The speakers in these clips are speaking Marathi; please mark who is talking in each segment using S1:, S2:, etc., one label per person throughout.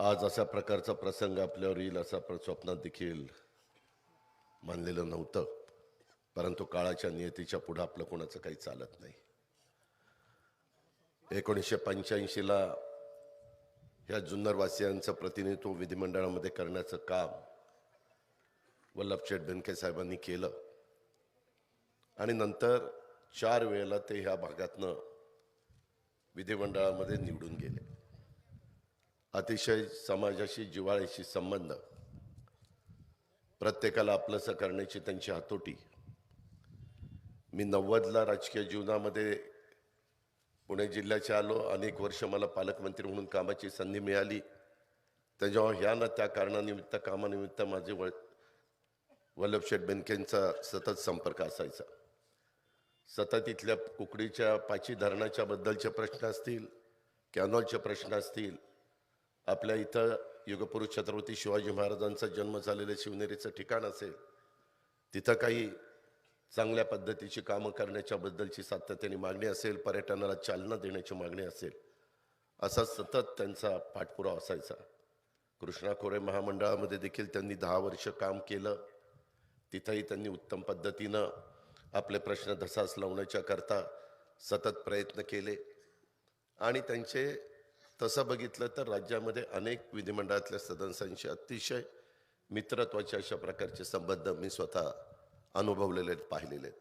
S1: आज अशा प्रकारचा प्रसंग आपल्यावर येईल असा स्वप्नात देखील मानलेलं नव्हतं. परंतु काळाच्या नियतीच्या पुढं आपलं कोणाचं काही चालत नाही. एकोणीसशे पंच्याऐंशीला ह्या जुन्नरवासियांचं प्रतिनिधित्व विधिमंडळामध्ये करण्याचं काम वल्लभशेठ बेनके साहेबांनी केलं. आणि नंतर चार वेळेला ते ह्या भागातनं विधिमंडळामध्ये निवडून गेले. अतिशय समाजाशी जिव्हाळ्याशी संबंध. प्रत्येकाला आपलंसं करण्याची त्यांची हातोटी. मी नव्वदला राजकीय जीवनामध्ये पुणे जिल्ह्याच्या आलो. अनेक वर्ष मला पालकमंत्री म्हणून कामाची संधी मिळाली. त्याच्यावर ह्या ना त्या कारणानिमित्त कामानिमित्त माझे वळ वल्लभशेठ बेनकेंचा सतत संपर्क असायचा. सतत इथल्या कुकडीच्या पाची धरणाच्या बद्दलचे प्रश्न असतील कॅनॉलचे प्रश्न असतील आपल्या इथं युगपुरुष छत्रपती शिवाजी महाराजांचा जन्म झालेलं शिवनेरीचं ठिकाण असेल तिथं काही चांगल्या पद्धतीची कामं करण्याच्या बद्दलची सातत्याने मागणी असेल पर्यटनाला चालना देण्याची मागणी असेल असा सतत त्यांचा पाठपुरावा असायचा. कृष्णा खोरे महामंडळामध्ये देखील त्यांनी दहा वर्ष काम केलं. तिथंही त्यांनी उत्तम पद्धतीनं आपले प्रश्न धसास लावण्याच्या करता सतत प्रयत्न केले. आणि त्यांचे तसं बघितलं तर राज्यामध्ये अनेक विधिमंडळातल्या सदस्यांशी अतिशय मित्रत्वाचे अशा प्रकारचे संबंध मी स्वतः अनुभवलेले आहेत पाहिलेले आहेत.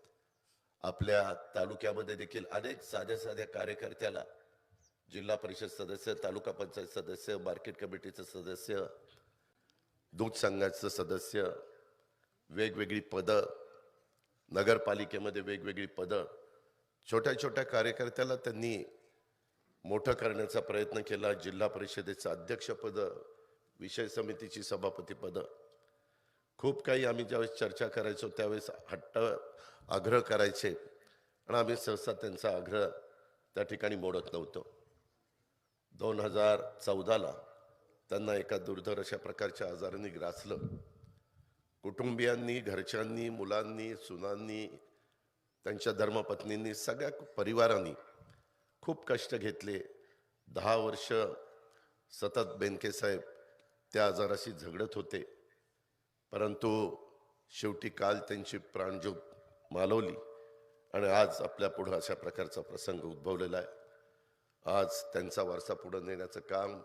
S1: आपल्या तालुक्यामध्ये देखील अनेक साध्या साध्या कार्यकर्त्याला जिल्हा परिषद सदस्य तालुका पंचायत सदस्य मार्केट कमिटीचं सदस्य दूध संघाचं सदस्य वेगवेगळी पदं नगरपालिकेमध्ये वेगवेगळी पदं छोट्या छोट्या कार्यकर्त्याला त्यांनी मोठं करण्याचा प्रयत्न केला. जिल्हा परिषदेचं अध्यक्षपद विषय समितीची सभापतीपदं. खूप काही आम्ही ज्यावेळेस चर्चा करायचो त्यावेळेस हट्ट आग्रह करायचे. आणि आम्ही सहसा त्यांचा आग्रह त्या ठिकाणी मोडत नव्हतो. दोन हजार चौदाला त्यांना एका दुर्धर अशा प्रकारच्या आजाराने ग्रासलं. कुटुंबियांनी घरच्यांनी मुलांनी सुनांनी त्यांच्या धर्मपत्नींनी सगळ्या परिवारांनी खूप कष्ट घेतले. दहा वर्ष सतत बेनकेसाहेब त्या आजाराशी झगडत होते. परंतु शेवटी काल त्यांची प्राणज्योत मालवली आणि आज आपल्या पुढं अशा प्रकारचा प्रसंग उद्भवलेला आहे. आज त्यांचा वारसा पुढं नेण्याचं काम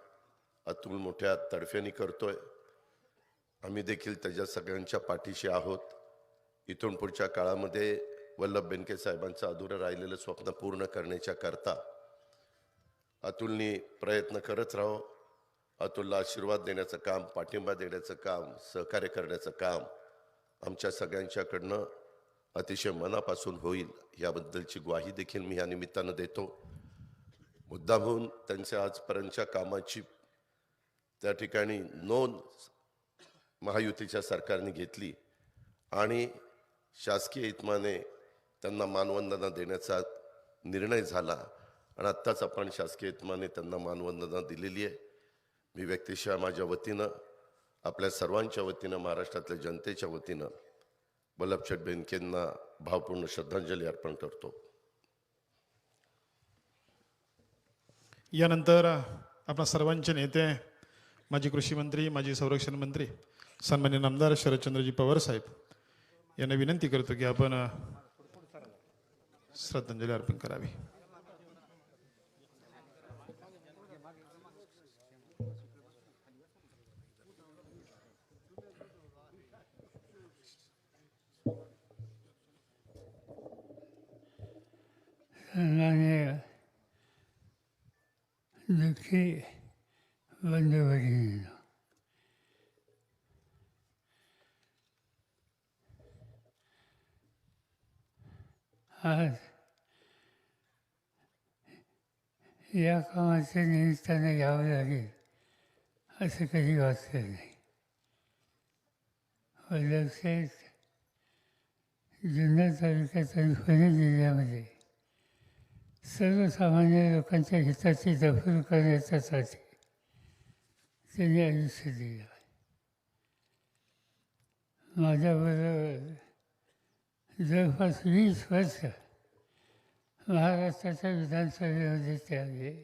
S1: अतुल मोठ्या तडफ्याने करतोय. आम्ही देखील त्याच्या सगळ्यांच्या पाठीशी आहोत. इथून पुढच्या काळामध्ये वल्लभ बेनके साहेबांचं अधुरं राहिलेलं स्वप्न पूर्ण करण्याच्या करता अतुलनी प्रयत्न करत राहो. अतुलला आशीर्वाद देण्याचं काम पाठिंबा देण्याचं काम सहकार्य करण्याचं काम आमच्या सगळ्यांच्याकडनं अतिशय मनापासून होईल. याबद्दलची ग्वाही देखील मी या निमित्तानं देतो. मुद्दामहून त्यांच्या आजपर्यंतच्या कामाची त्या ठिकाणी नोंद महायुतीच्या सरकारने घेतली आणि शासकीय इतमाने त्यांना मानवंदना देण्याचा निर्णय झाला. आणि आत्ताच आपण शासकीय इतमाने त्यांना मानवंदना दिलेली आहे. मी व्यक्तिशः माझ्या वतीनं आपल्या सर्वांच्या वतीनं महाराष्ट्रातल्या जनतेच्या वतीनं वल्लभशेठ बेनकेंना भावपूर्ण श्रद्धांजली अर्पण करतो.
S2: यानंतर आपल्या सर्वांचे नेते माजी कृषी मंत्री माजी संरक्षण मंत्री सन्मान्य नामदार शरदचंद्रजी पवार साहेब यांना विनंती करतो की आपण श्रद्धांजली अर्पण करावी.
S3: सन्माननीय दुःखी बंधू भगिनींनो आज या कामाच्या निमित्ताने घ्यावं लागेल असं कधी वाचलं नाही. वल्लभशेठ जुन्नर तालुक्यात आणि पुणे जिल्ह्यामध्ये सर्वसामान्य लोकांच्या हिताची दखल करण्याच्यासाठी त्यांनी आयुष्य दिलं माझ्याबरोबर जवळपास वीस वर्ष महाराष्ट्राच्या विधानसभेमध्ये ते आले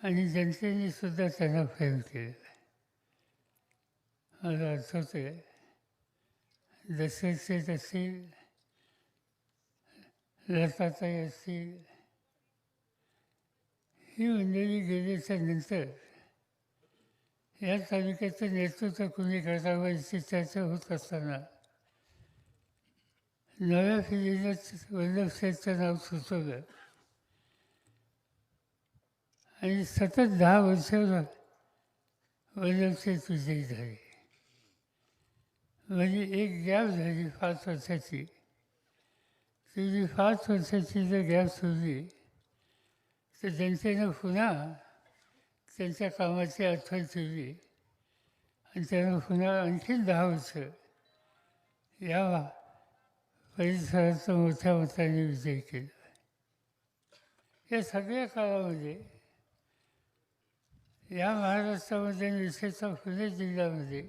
S3: आणि जनतेने सुद्धा त्यांना प्रेम केलं मला आठवतं आहे दशरथ असतील लताताई असतील ही मंडळी गेल्याच्यानंतर या तालुक्याचं नेतृत्व कुणी करावं याची चर्चा होत असताना नव्या पिढीला वल्लभ नाव सुचवलं. आणि सतत दहा वर्ष वल्लभ विजयी झाले. म्हणजे एक गॅप झाली पाच वर्षाची. ती जी पाच वर्षाची जर गॅप सोडली तर जनतेनं पुन्हा त्यांच्या कामाची आठवण ठेवली. आणि त्यानं पुन्हा आणखी दहा वर्ष या परिसराचा मोठ्या मताने विजय केला. या सगळ्या काळामध्ये या महाराष्ट्रामध्ये विशेषतः पुणे जिल्ह्यामध्ये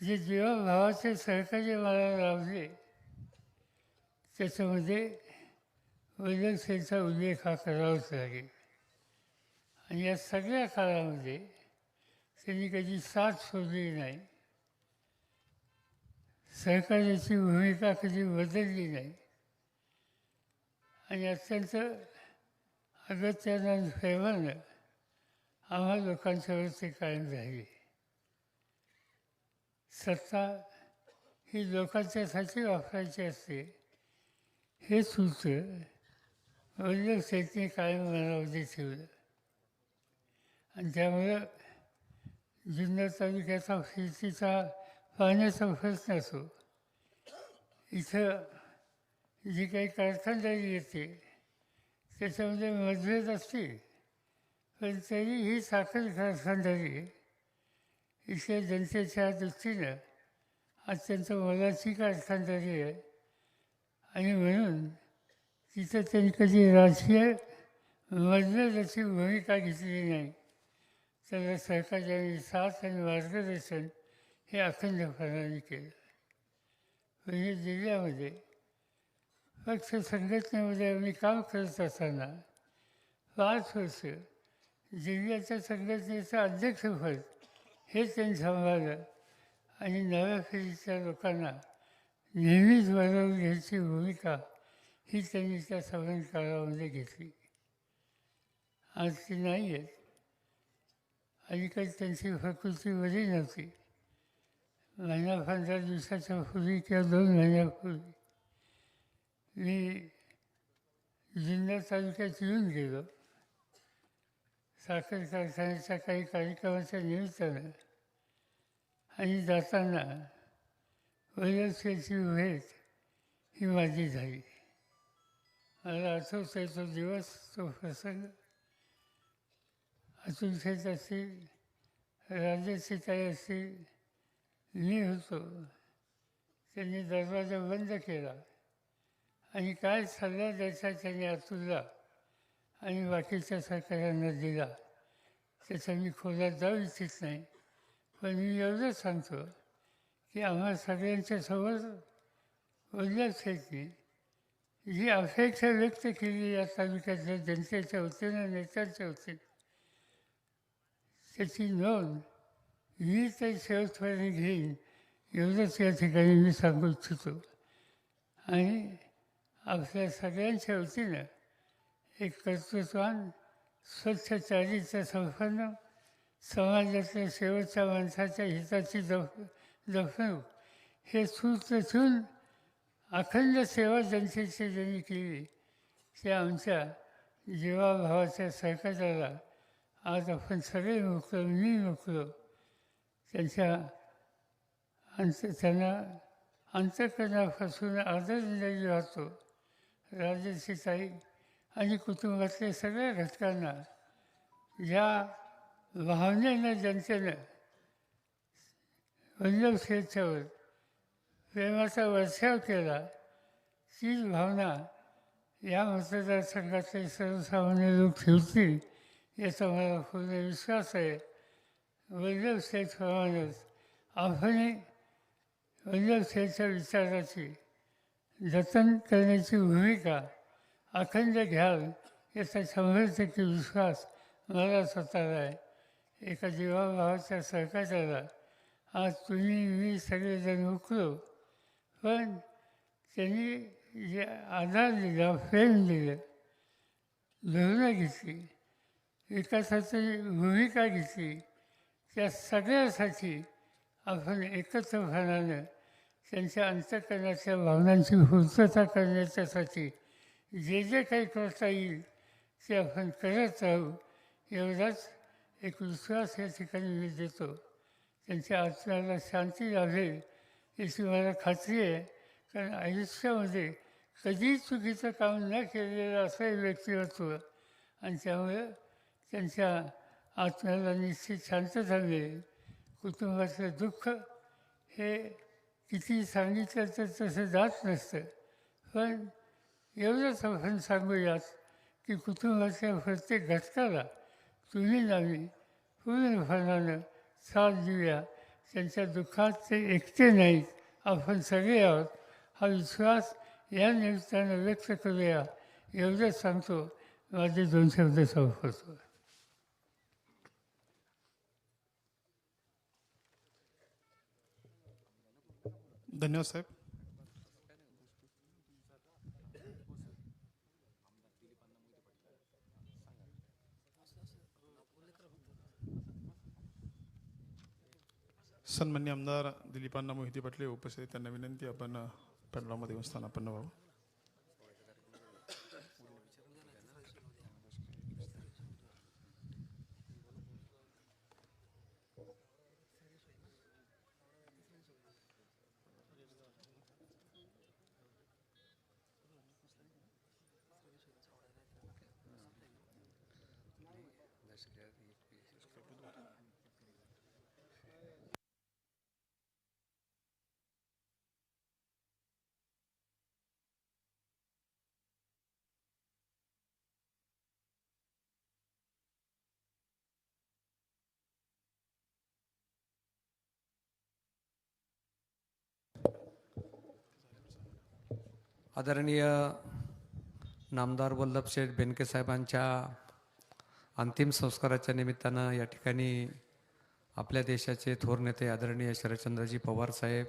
S3: जे जीवाभावाचे सरकारी मला लावले त्याच्यामध्ये म्हणजे वैद्यकसेचा उल्लेख हा करावाच लागेल. आणि या सगळ्या काळामध्ये त्यांनी कधी साथ सोडली नाही. सहकार्याची भूमिका कधी बदलली नाही. आणि अत्यंत अगत्यानं आणि प्रेमानं आम्हा लोकांच्यावरती कायम राहिले. सत्ता ही लोकांच्यासाठी वापरायची असते. हे सूत्र म्हणजे शेती कायम मनामध्ये ठेवलं. आणि त्यामुळं जुन्नर तालुक्याचा शेतीचा पाण्याचा प्रश्न असो इथं जी काही कारखानदारी येते त्याच्यामध्ये मतभेद असतील पण तरी ही साखर कारखानदारी इथल्या जनतेच्या दृष्टीनं अत्यंत मलाची कारखानदारी आहे. आणि म्हणून तिथं त्यांनी कधी राजकीय मतभेदाची भूमिका घेतली नाही. तर सरकारच्या साथ आणि मार्गदर्शन हे अखंडपणाने केलं. म्हणजे जिल्ह्यामध्ये पक्ष संघटनेमध्ये आम्ही काम करत असताना पाच वर्ष जिल्ह्याच्या संघटनेचं अध्यक्षपद हे त्यांनी सांभाळलं आणि नव्या पिढीच्या लोकांना नेहमीच बरोबर घ्यायची भूमिका ही त्यांनी त्या समान काळामध्ये घेतली. आज ती नाही आहेत. अलीकडे त्यांची प्रकृती बरी नव्हती. महिना पंधरा दिवसाच्या पूर्वी किंवा दोन महिन्यापूर्वी मी जुन्नर तालुक्यात येऊन गेलो. साखर कारखान्याच्या काही कार्यक्रमाच्या निमित्तानं आणि जाताना वैरसेची भेट ही माझी झाली. मला आठवत तो दिवस तो प्रसंग. अतुल शेठ असतील राजेसीताई असतील मी होतो. त्यांनी दरवाजा बंद केला. आणि काय सल्ला द्यायचा त्यांनी अतुलला आणि बाकीच्या सरकारांना दिला. त्याचा मी खोलात जाऊ इच्छित नाही. पण मी एवढंच सांगतो. की आम्हा सगळ्यांच्या समोर उल्लेख शेटनी जी अपेक्षा व्यक्त केली या तालुक्यातल्या जनतेच्या वतीनं नेत्यांच्या वतीनं. त्याची नोंद मी ते शेवटपर्यंत घेईन एवढंच या ठिकाणी मी सांगू इच्छितो. आणि आपल्या सगळ्यांच्या वतीनं एक कर्तृत्वान स्वच्छ चारित्र्य संपन्न समाजातल्या शेवटच्या माणसाच्या हिताची जप जपणूक हे सूत्र अखंड सेवा जनतेची ज्यांनी केली त्या आमच्या जीवाभावाच्या सरकारला आज आपण सगळे मोकलो मी मुकलो त्यांच्या अंत त्यांना अंतकरणापासून आदर राहतो ताई आणि कुटुंबातल्या सगळ्या घटकांना ज्या भावनेनं जनतेनं वल्लभ शेठच्यावर प्रेमाचा वर्षाव केला. तीच भावना या मतदारसंघातले सर्वसामान्य लोक ठेवतील याचा मला पूर्ण विश्वास आहे. वल्लभ शेठप्रमाणेच आपणही वल्लभ विचाराची जतन करण्याची भूमिका अखंड घ्याल याचा शंभर टक्के विश्वास मला स्वतःला आहे. एका जीवाभावाच्या सहकार्याला आज तुम्ही मी सगळेजण उकलो पण त्यांनी जे आधार दिला प्रेम दिलं धोरणं घेतली. विकासाची भूमिका घेतली. त्या सगळ्यासाठी आपण एकत्रपणानं त्यांच्या अंतकरणाच्या भावनांची पूर्तता करण्याच्यासाठी जे जे काही करता येईल ते आपण करत राहू एवढाच एक विश्वास या ठिकाणी मी देतो. त्यांच्या आत्म्याला शांती लाभेल याची मला खात्री आहे. कारण आयुष्यामध्ये कधीही चुकीचं काम न केलेलं असं हे व्यक्तिमत्व आणि त्यामुळे त्यांच्या आत्म्याला निश्चित शांतता मिळेल कुटुंबाचं दुःख हे किती सांगितलं तर तसं जात नसतं. पण एवढंच आपण सांगूयात की कुटुंबाच्या प्रत्येक घटकाला तुम्ही नव्हे पूर्णपणानं साथ देऊया त्यांच्या दुःखात ते एकटे नाहीत आपण सगळे आहोत. हा विश्वास या निमित्तानं व्यक्त करूया. एवढंच सांगतो माझे दोन शब्द संपवतो.
S2: धन्यवाद साहेब. सन्मान्य आमदार दिलीपांना मोहिते पाटले उपस्थित त्यांना विनंती आपण पॅनलमध्ये येऊन स्थानापन्न व्हावं
S4: आदरणीय नामदार वल्लभशेठ बेनके साहेबांच्या अंतिम संस्काराच्या निमित्तानं या ठिकाणी आपल्या देशाचे थोर नेते आदरणीय शरदचंद्रजी पवार साहेब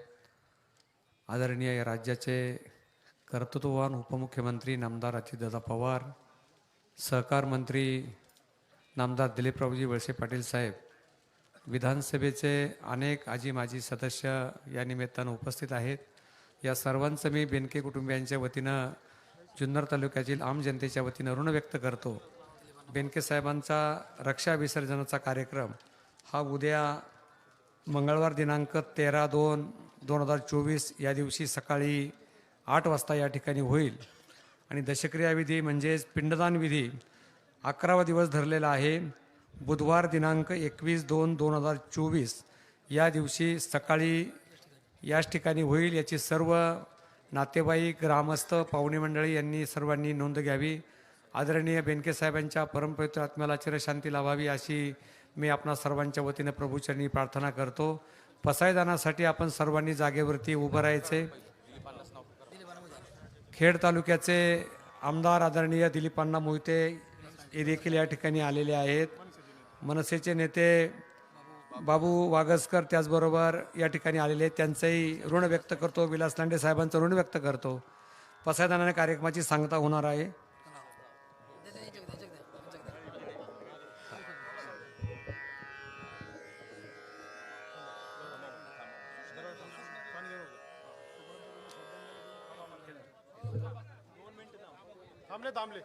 S4: आदरणीय या राज्याचे कर्तृत्ववान उपमुख्यमंत्री नामदार अजितदादा पवार सहकार मंत्री नामदार दिलीपरावजी वळसे पाटील साहेब विधानसभेचे अनेक आजी माजी सदस्य या निमित्तानं उपस्थित आहेत. या सर्वांचं मी बेनके कुटुंबियांच्या वतीनं जुन्नर तालुक्यातील आम जनतेच्या वतीनं ऋण व्यक्त करतो. बेनके साहेबांचा रक्षा विसर्जनाचा कार्यक्रम हा उद्या मंगळवार दिनांक तेरा दोन दोन हजार चोवीस या दिवशी सकाळी आठ वाजता या ठिकाणी होईल. आणि दशक्रिया विधी म्हणजेच पिंडदान विधी अकरावा दिवस धरलेला आहे. बुधवार दिनांक एकवीस दोन दोन हजार चोवीस या दिवशी सकाळी याच ठिकाणी होईल याची सर्व नातेवाईक ग्रामस्थ पाहुणे मंडळी यांनी सर्वांनी नोंद घ्यावी. आदरणीय बेनकेसाहेबांच्या परमपवित्र आत्म्याला चिरशांती लाभावी अशी मी आपणा सर्वांच्या वतीने प्रभूचरणी प्रार्थना करतो. पसायदानासाठी आपण सर्वांनी जागेवरती उभं राहायचे. खेड तालुक्याचे आमदार आदरणीय दिलीपांना मोहिते हे देखील या ठिकाणी आलेले आहेत. मनसेचे नेते बाबू वागसकर त्याचबरोबर या ठिकाणी आलेले आहेत. त्यांचंही ऋण व्यक्त करतो. विलास लांडे साहेबांचं ऋण व्यक्त करतो. पसायदानाने कार्यक्रमाची सांगता होणार आहे.
S2: थांबले थांबले.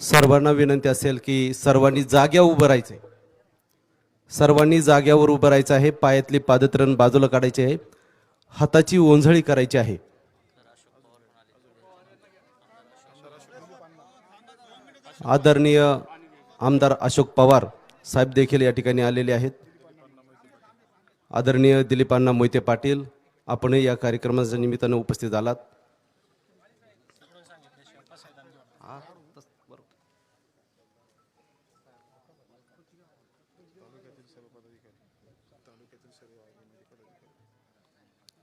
S5: सर्वांना विनंती असेल की सर्वांनी जाग्या उभं राहायचे सर्वांनी जाग्यावर उभं राहायचं आहे पायातली पादत्रण बाजूला काढायचे आहे हाताची ओंझळी करायची आहे. आदरणीय आमदार अशोक पवार साहेब देखील या ठिकाणी आलेले आहेत. आदरणीय दिलीपांना मोहिते पाटील आपणही या कार्यक्रमाच्या निमित्तानं उपस्थित आलात.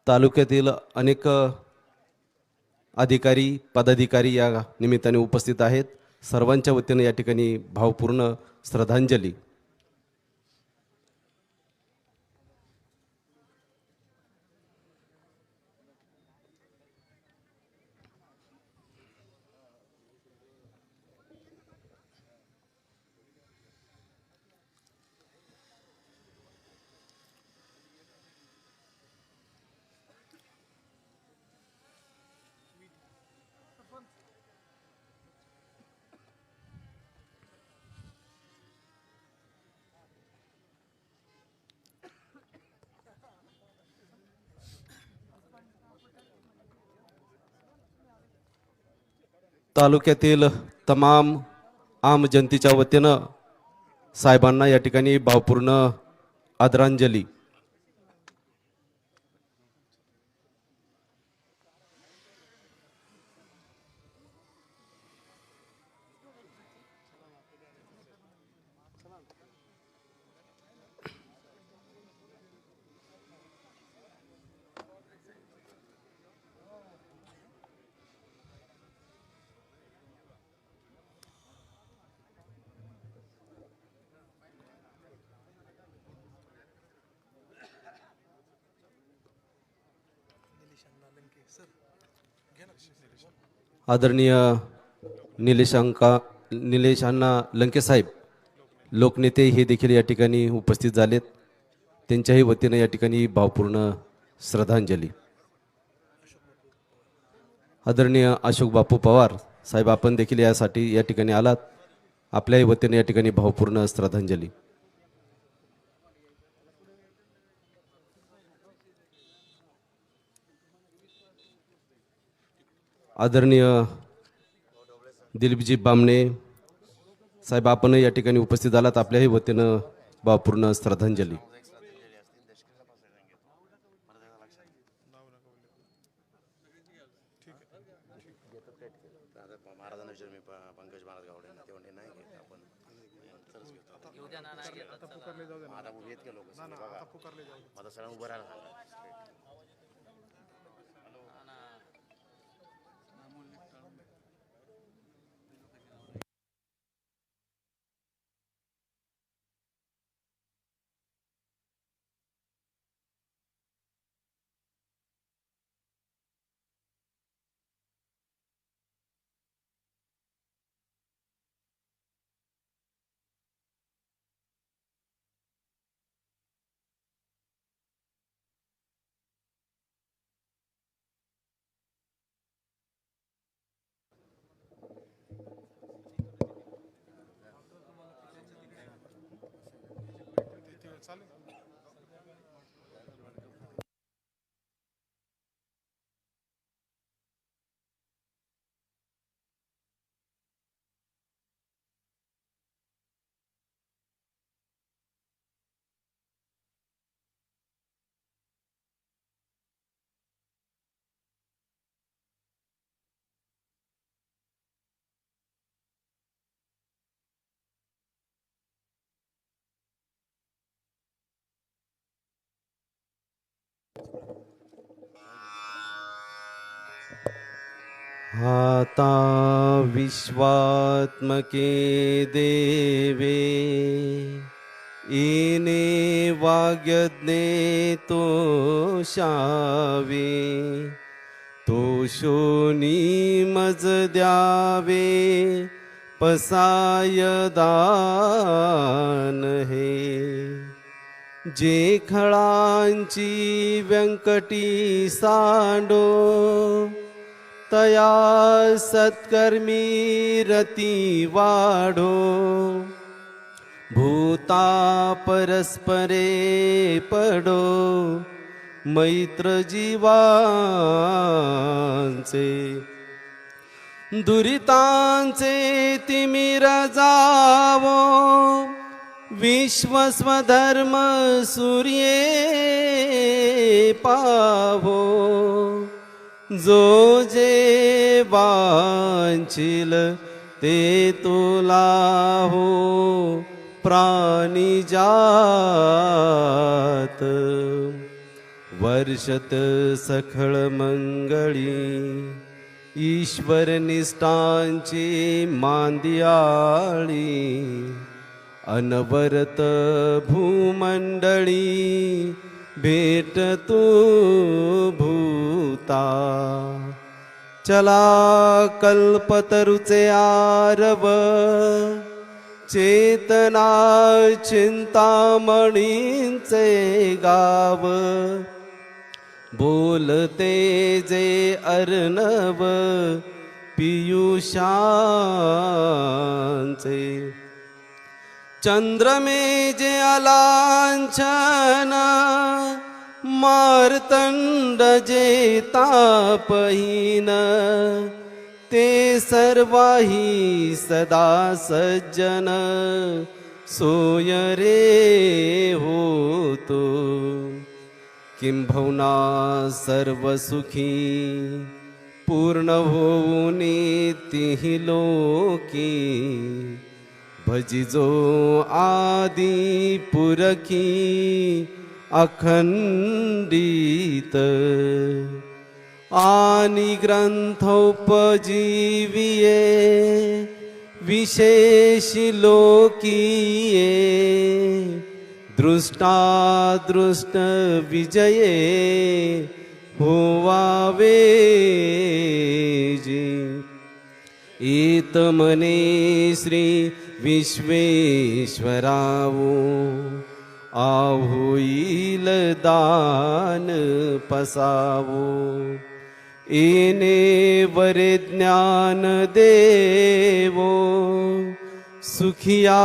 S5: तालुक्यातील अनेक अधिकारी पदाधिकारी या निमित्ताने उपस्थित आहेत. सर्वांच्या वतीनं या ठिकाणी भावपूर्ण श्रद्धांजली. तालुक्यातील तमाम आम जनतेच्या वतीनं साहेबांना या ठिकाणी भावपूर्ण आदरांजली. आदरणीय निलेशांका निलेश अण्णा लोकनेते हे देखील या ठिकाणी उपस्थित झालेत. त्यांच्याही वतीनं या ठिकाणी भावपूर्ण श्रद्धांजली. आदरणीय अशोक बापू पवार साहेब आपण देखील यासाठी या ठिकाणी आलात. आपल्याही वतीनं या ठिकाणी भावपूर्ण श्रद्धांजली. आदरणीय दिलीपजी बामणे साहेब आपण या ठिकाणी उपस्थित आलात. आपल्याही वतीनं भावपूर्ण श्रद्धांजली.
S6: उभे
S5: हाता विश्वात्मके देवे इने वाग्यज्ञे तो शावे तो शोनी मज द्यावे पसायदान हे। जे खळांची व्यंकटी सांडो तया सत्कर्मी रती वाढो. भूता परस्परे पडो मैत्र जीवांचे दुरितांचे तिमिर जावो विश्वस्वधर्म सूर्ये पावो। जो जे वांचिल ते तुला हो प्राणी जात। वर सखळ मंगळी। ईश्वर निष्ठांची मांदियाळी। अनवरत भूमंडळी भेट तू भूता. चला कल्पतरुचे आरव चेतना चिंतामणींचे गाव. बोलते जे अर्णव पियुषांचे. चन्द्रमे जे अलाच्छन मार्तण्डजे तापहीन ते सर्वाहि सदा सज्जन सोयरे होतु किम्भुना सर्वसुखी पूर्णभूनितिः लोकी। भजिजो आदि पूरकी अखण्डित। आनि ग्रन्थोपजीविये विजये दृष्टादृष्टविजये त एतमने श्री विश्वेश्वरावो आहोईल दान पसावो। एने वरे ज्ञान देवो सुखिया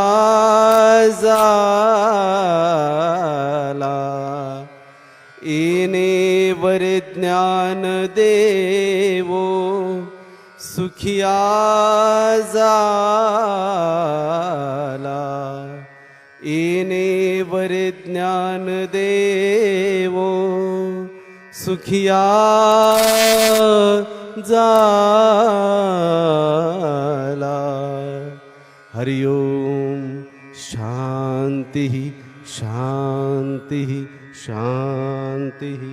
S5: झाला एने वरे ज्ञान देवो सुखिया जाला एने वरि ज्ञानदेवो सुखिया जाला। हरि ओं शान्तिः शान्तिः शान्तिः